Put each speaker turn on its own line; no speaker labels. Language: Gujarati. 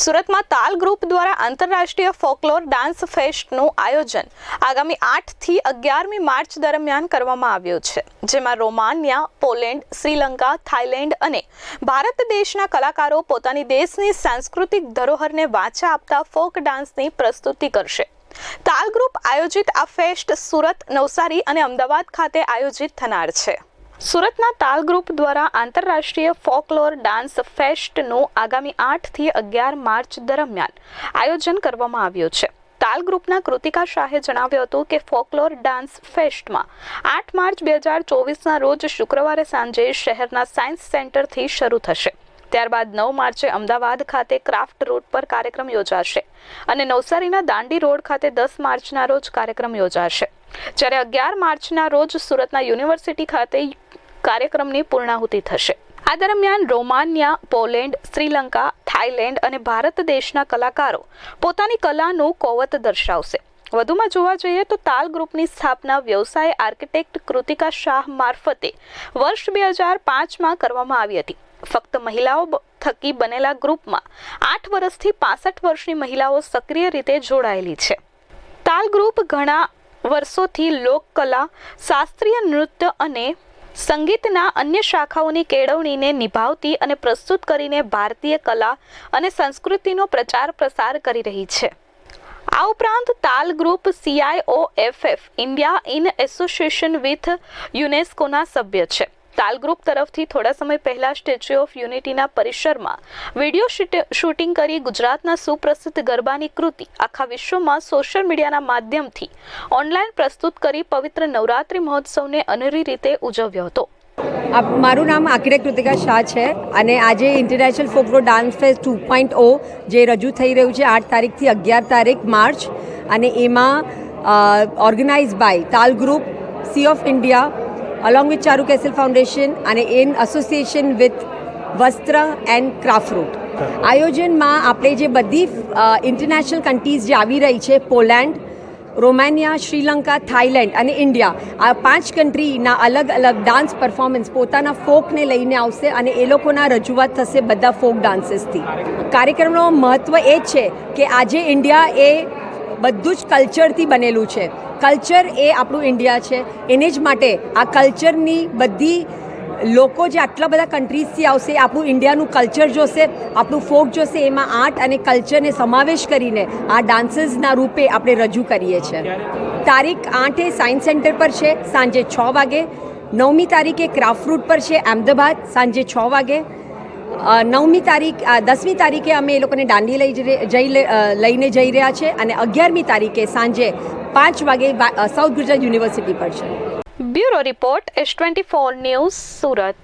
સુરતમાં તાલ ગ્રુપ દ્વારા આંતરરાષ્ટ્રીય ફોકલોર ડાન્સ ફેસ્ટનું આયોજન આગામી આઠથી અગિયારમી માર્ચ દરમિયાન કરવામાં આવ્યું છે, જેમાં રોમાનિયા, પોલેન્ડ, શ્રીલંકા, થાઇલેન્ડ અને ભારત દેશના કલાકારો પોતાની દેશની સાંસ્કૃતિક ધરોહરને વાચા આપતા ફોક ડાન્સની પ્રસ્તુતિ કરશે. તાલ ગ્રુપ આયોજિત આ ફેસ્ટ સુરત, નવસારી અને અમદાવાદ ખાતે આયોજિત થનાર છે. સુરતના તાલ ગ્રુપ દ્વારા આંતરરાષ્ટ્રીય ફોકલોર ડાન્સ ફેસ્ટનું આગામી આઠથી અગિયાર માર્ચ દરમિયાન આયોજન કરવામાં આવ્યું છે. તાલ ગ્રુપના કૃતિકા શાહે જણાવ્યું હતું કે ફોકલોર ડાન્સ ફેસ્ટમાં આઠ માર્ચ બે હજાર ચોવીસના રોજ શુક્રવારે સાંજે શહેરના સાયન્સ સેન્ટરથી શરૂ થશે. ત્યારબાદ નવ માર્ચે અમદાવાદ ખાતે ક્રાફ્ટ રોડ પર કાર્યક્રમ યોજાશે અને નવસારીના દાંડી રોડ ખાતે દસ માર્ચના રોજ કાર્યક્રમ યોજાશે. જ્યારે અગિયાર માર્ચના રોજ સુરતના યુનિવર્સિટી ખાતે કાર્યક્રમની પૂર્ણાહુતિ થશે. આ દરમિયાન રોમાનિયા, પોલેન્ડ, શ્રીલંકા, થાઇલેન્ડ અને ભારત દેશના કલાકારો પોતાની કલાનું કોવત દર્શાવશે. વધુમાં જોવા જઈએ તો તાલ ગ્રુપની સ્થાપના વ્યવસાય આર્કિટેક્ટ કૃતિકા શાહ મારફતે વર્ષ બે હજાર પાંચમાં કરવામાં આવી હતી. ફક્ત મહિલાઓ થકી બનેલા ગ્રુપમાં આઠ વર્ષથી પાસઠ વર્ષની મહિલાઓ સક્રિય રીતે જોડાયેલી છે. તાલ ગ્રુપ ઘણા વર્ષોથી લોકકલા, શાસ્ત્રીય નૃત્ય અને સંગીતના અન્ય શાખાઓની કેળવણીને નિભાવતી અને પ્રસ્તુત કરીને ભારતીય કલા અને સંસ્કૃતિનો પ્રચાર પ્રસાર કરી રહી છે. આ ઉપરાંત Taal group CIOFF India in association with યુનેસ્કોના સભ્ય છે. તાલ ગ્રુપ તરફથી થોડા સમય પહેલા સ્ટેચ્યુ ઓફ યુનિટીના પરિસરમાં વીડિયો શૂટ- શૂટિંગ કરી ગુજરાતના સુપ્રસિદ્ધ ગરબાની કૃતિ આખા વિશ્વમાં સોશિયલ મીડિયાના માધ્યમથી ઓનલાઈન પ્રસ્તુત કરી પવિત્ર નવરાત્રિ મહોત્સવને અનેરી રીતે ઉજવ્યો હતો.
મારું નામ આકિરે કૃતિકા શાહ છે અને આજે international folklore dance fest two point O જે રજૂ થઈ રહ્યું છે આઠ તારીખથી અગિયાર તારીખ માર્ચ અને એમાં organize by Taal group CIOFF India along with Charu castle foundation અને ઇન એસોસિએશન વિથ વસ્ત્ર એન્ડ ક્રાફ્ટ રૂટ આયોજનમાં આપણે જે બધી ઇન્ટરનેશનલ કન્ટ્રીઝ જે આવી રહી છે પોલેન્ડ રોમેનિયા શ્રીલંકા થાઇલેન્ડ અને ઇન્ડિયા આ પાંચ કન્ટ્રીના અલગ અલગ ડાન્સ પરફોર્મન્સ પોતાના ફોકને લઈને આવશે અને એ લોકોના રજૂઆત થશે બધા ફોક ડાન્સીસથી કાર્યક્રમનો મહત્ત્વ એ જ છે કે આજે ઇન્ડિયા એ બધું જ કલ્ચરથી બનેલું છે. કલ્ચર એ આપણું ઇન્ડિયા છે. એને જ માટે આ કલ્ચરની બધી લોકો જે આટલા બધા કન્ટ્રીઝથી આવશે, આપણું ઇન્ડિયાનું કલ્ચર જોશે, આપણું ફોક જોશે, એમાં આર્ટ અને કલ્ચરને સમાવેશ કરીને આ ડાન્સીસના રૂપે આપણે રજૂ કરીએ છીએ. તારીખ આઠે સાયન્સ સેન્ટર પર છે, સાંજે છ વાગે. નવમી તારીખે ક્રાફ્ટ રૂટ પર છે, અમદાવાદ, સાંજે છ વાગે. નવમી તારીખ દસમી તારીખે અમે એ લોકોને દાંડી લઈ જઈ લઈને જઈ રહ્યા છે અને અગિયારમી તારીખે સાંજે પાંચ વાગે સાઉથ ગુજરાત યુનિવર્સિટી પર છે.
Bureau report S twenty four news Surat.